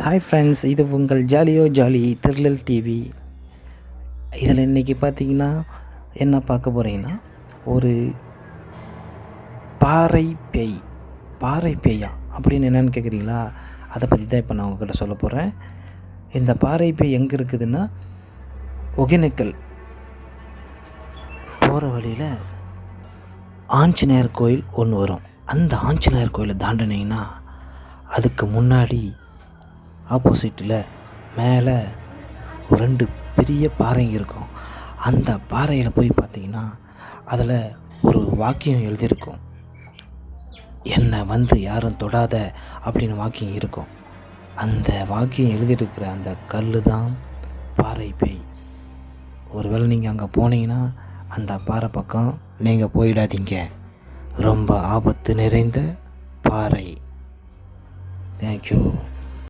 Hi friends இது உங்கள் ஜாலியோ jolly திருளல் TV இதில் இன்றைக்கி பார்த்தீங்கன்னா என்ன பார்க்க போகிறீங்கன்னா ஒரு பாறை பேய் பாறை பேயா அப்படின்னு என்னென்னு கேட்குறீங்களா? அதை பற்றி தான் இப்போ நான் உங்ககிட்ட சொல்ல போகிறேன் இந்த பாறை பேய் எங்கே இருக்குதுன்னா ஒகேனக்கல் போகிற வழியில் ஆஞ்சநேயர் கோயில் ஒன்று வரும். அந்த ஆஞ்சநேயர் கோயிலை தாண்டினீங்கன்னா அதுக்கு முன்னாடி ஆப்போசிட்டில் மேலே ஒரு ரெண்டு பெரிய பாறைங்க இருக்கும். அந்த பாறையில் போய் பார்த்தீங்கன்னா அதில் ஒரு வாக்கியம் எழுதியிருக்கும். என்னை வந்து யாரும் தொடாத அப்படின்னு வாக்கியம் இருக்கும். அந்த வாக்கியம் எழுதியிருக்கிற அந்த கல் தான் பாறை பேய். ஒருவேளை நீங்கள் அங்கே போனீங்கன்னா அந்த பாறை பக்கம் நீங்கள் போயிடாதீங்க. ரொம்ப ஆபத்து நிறைந்த பாறை. தேங்க்யூ